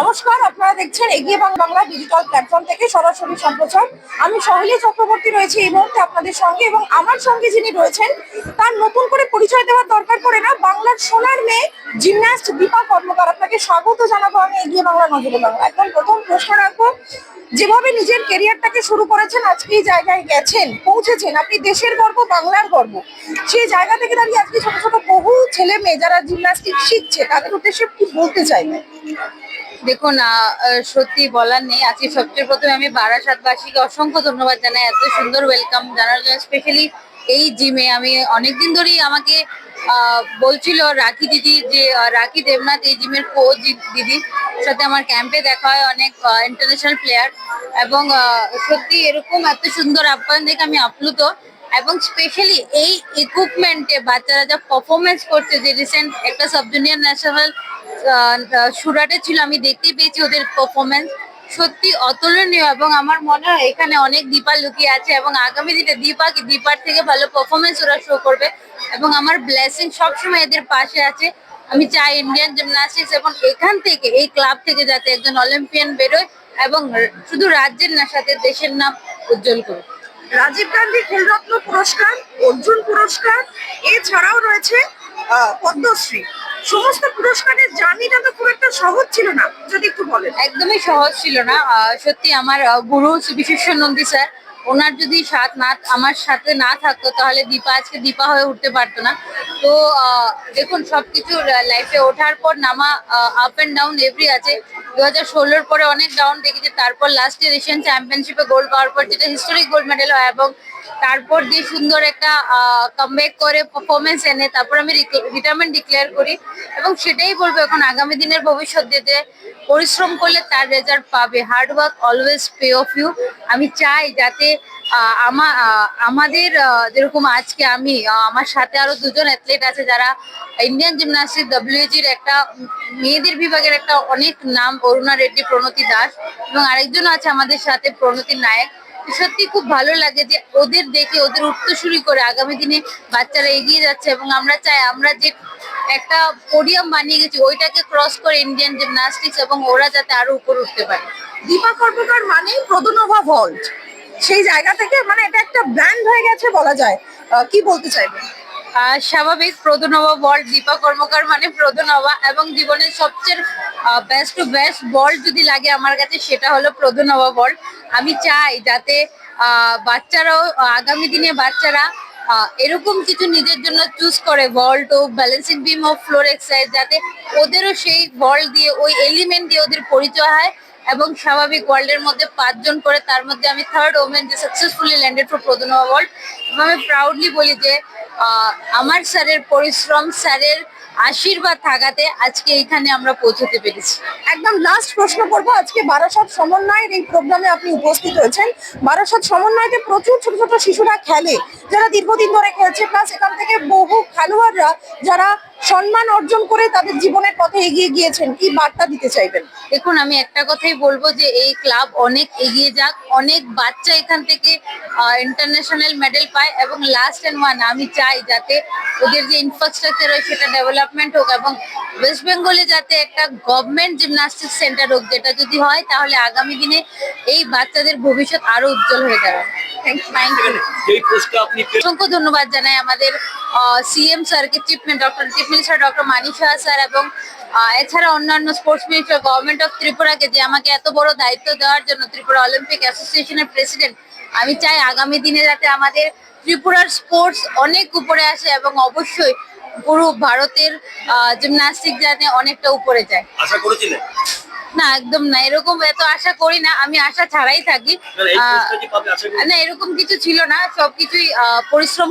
নমস্কার, আপনারা দেখছেন এগিয়ে বাংলা ডিজিটাল প্ল্যাটফর্ম থেকে সরাসরি সম্প্রচার। আমি সহেলি চক্রবর্তী রয়েছি এই মুহূর্তে আপনাদের সঙ্গে এবং আমার সঙ্গে যিনি রয়েছেন, তার নতুন করে পরিচয় দেওয়ার দরকার পড়ে না, বাংলার সোনার মেয়ে জিমন্যাস্ট দীপা কর্মকার। আপনাকে স্বাগত জানাব আমি এগিয়ে বাংলা নজরে বাংলা। একদম প্রথম প্রশ্ন রাখব, যেভাবে নিজের কেরিয়ারটাকে শুরু করেছেন, আজকে এই জায়গায় গেছেন, পৌঁছেছেন, আপনি দেশের গর্ব, বাংলার গর্ব। সেই জায়গা থেকে দাঁড়িয়ে আজকে ছোট ছোট বহু ছেলে মেয়ে যারা জিমন্যাস্টিক শিখছে, তাদের উদ্দেশ্যে কি বলতে চাইবেন? দেখুন সত্যি বলার নেই। আজকে সবচেয়ে প্রথমে আমি বারাসাতবাসীকে অসংখ্য ধন্যবাদ জানাই। এত সুন্দর ওয়েলকাম জানার জন্য স্পেশালি এই জিমে আমি অনেকদিন ধরেই আমাকে বলছিল রাখি দিদি যে রাখি দেবনাথ এই জিমের কোচ দিদি, সাথে আমার ক্যাম্পে দেখা হয়, অনেক ইন্টারন্যাশনাল প্লেয়ার এবং সত্যি এরকম এত সুন্দর আপ্যায়ন দেখে আমি আপ্লুত। এবং স্পেশালি এই ইকুইপমেন্টে বাচ্চারা যা পারফরমেন্স করছে, যে রিসেন্ট একটা সাব জুনিয়র ন্যাশনাল সুরাটে ছিল, আমি দেখতেই পেয়েছি ওদের পারফরমেন্স সত্যি অতুলনীয় এবং আমার মনে হয় এখানে অনেক দীপা লুকিয়ে আছে এবং আগামী দিনে দীপা কি দীপার থেকে ভালো পারফরমেন্স ওরা শো করবে এবং আমার ব্লেসিং সবসময় এদের পাশে আছে। আমি চাই ইন্ডিয়ান জিমনাস্টিক্স এবং এখান থেকে, এই ক্লাব থেকে যাতে একজন অলিম্পিয়ান বেরোয় এবং শুধু রাজ্যের না, সাথে দেশের নাম উজ্জ্বল করুক। রাজীব গান্ধী খেলরত্ন পুরস্কার, অর্জুন পুরস্কার, এছাড়াও রয়েছে পদ্মশ্রী। সমস্ত পুরস্কারের জার্নিটা তো খুব একটা সহজ ছিল না, যদি একটু বলেন। একদমই সহজ ছিল না। সত্যি আমার গুরু বিশেষ নন্দী স্যার, ওনার যদি সাথ না, আমার সাথে না থাকতো, তাহলে দীপা, আজকে দীপা হয়ে উঠতে পারতো না। তো দেখুন, সবকিছু লাইফে ওঠার পর নামা আপ এন্ড ডাউন এভরি আছে। দু হাজার ষোলোর পরে অনেক ডাউন দেখেছি, তারপর লাস্ট এশিয়ান চ্যাম্পিয়নশিপে গোল্ড পাওয়ার পর যেটা হিস্টোরিক গোল্ড মেডেল হয়, এবং তারপর দিয়ে সুন্দর একটা কামব্যাক করে পারফরমেন্স এনে, তারপর আমি রিটায়ারমেন্ট ডিক্লেয়ার করি। এবং সেটাই বলব, এখন আগামী দিনের ভবিষ্যৎ যে পরিশ্রম করলে তার রেজাল্ট পাবে। Hard work always pay off you আমি চাই যাতে আহ, আমা- আহ, আমাদের যেরকম আজকে আমি আমার সাথে আরও দুজন অ্যাথলেট আছে যারা ইন্ডিয়ান জিমনাস্টিক ডব্লিউজির একটা মেয়েদের বিভাগের একটা অনেক নাম অরুণা রেড্ডি প্রণতি দাস এবং আরেকজন আছে আমাদের সাথে প্রণতি নায়ক। সত্যি খুব ভালো লাগে যে ওদের দেখে ওদের উত্তরসূরি করে আগামী দিনে বাচ্চারা এগিয়ে যাচ্ছে এবং আমরা চাই আমরা যে একটা পোডিয়াম বানিয়ে গেছি ওইটাকে ক্রস করে ইন্ডিয়ান জিমনাস্টিক্স এবং ওরা যাতে আরও উপরে উঠতে পারে। দীপা কর্মকার মানে প্রদনোভা ভল্ট সেই জায়গা থেকে মানে এটা একটা ব্র্যান্ড হয়ে গেছে বলা যায়। কি বলতে চাইবেন আহ, স্বাভাবিক প্রদনবা বল দীপা কর্মকার মানে প্রদনবা। এবং জীবনের সবচেয়ে বেস্ট টু বেস্ট বল যদি লাগে আমার কাছে সেটা হলো প্রদনবা বল আমি চাই যাতে বাচ্চারাও আগামী দিনে বাচ্চারা এরকম কিছু নিজের জন্য চুজ করে বল টো balancing beam of floor exercise যাতে ওদেরও সেই বল দিয়ে ওই এলিমেন্ট দিয়ে ওদের পরিচয় হয়। এবং স্বাভাবিক ওয়ার্ল্ডের মধ্যে পাঁচজন করে তার মধ্যে আমি থার্ড ওমেন যে successfully landed for Produnova world এবং আমি প্রাউডলি বলি যে আমার স্যারের পরিশ্রম, স্যারের আশীর্বাদ থাকাতে আজকে এখানে আমরা পৌঁছতে পেরেছি। একদম লাস্ট প্রশ্ন করব, আজকে বারাসাত সমন্বয়ের এই প্রোগ্রামে আপনি উপস্থিত হয়েছেন। বারাসাত সমন্বয়তে প্রচুর ছোট ছোট শিশুরা খেলে, যারা দীর্ঘদিন ধরে খেলছে প্লাস এখান থেকে বহু খেলোয়াড়রা যারা সম্মান অর্জন করে তাদের জীবনের পথে এগিয়ে গিয়েছেন কি বার্তা দিতে চাইবেন? দেখুন আমি একটা কথাই বলব যে এই ক্লাব অনেক এগিয়ে যাক অনেক বাচ্চা এখান থেকে ইন্টারন্যাশনাল মেডেল পায় এবং লাস্ট এন্ড ওয়ান আমি চাই যাতে ওদের যে ইনফ্রাস্ট্রাকচার হয় সেটা ডেভেলপমেন্ট হোক এবং ওয়েস্ট বেঙ্গলে যাতে একটা গভর্নমেন্ট জিমনাস্টিক সেন্টার হোক যেটা যদি হয় তাহলে আগামী দিনে এই বাচ্চাদের ভবিষ্যৎ আরও উজ্জ্বল হয়ে যাবে। অসংখ্য ধন্যবাদ জানাই আমাদের সিএম স্যারকে chief doctor chief minister doctor Manik Saha sir এবং এছাড়া অন্যান্য স্পোর্টস মিনিস্টার গভর্নমেন্ট অফ ত্রিপুরাকে যে আমাকে এত বড় দায়িত্ব দেওয়ার জন্য ত্রিপুরা অলিম্পিক অ্যাসোসিয়েশনের প্রেসিডেন্ট আমি চাই আগামী দিনে যাতে আমাদের ত্রিপুরার স্পোর্টস অনেক উপরে আসে এবং অবশ্যই পুরো ভারতের জিমনাস্টিক জানে অনেকটা উপরে যায়। আশা করেছিলেন না একদম না এরকম এত আশা করি না আমি আশা ছাড়াই থাকি। না, এরকম কিছু ছিল না সবকিছুই পরিশ্রম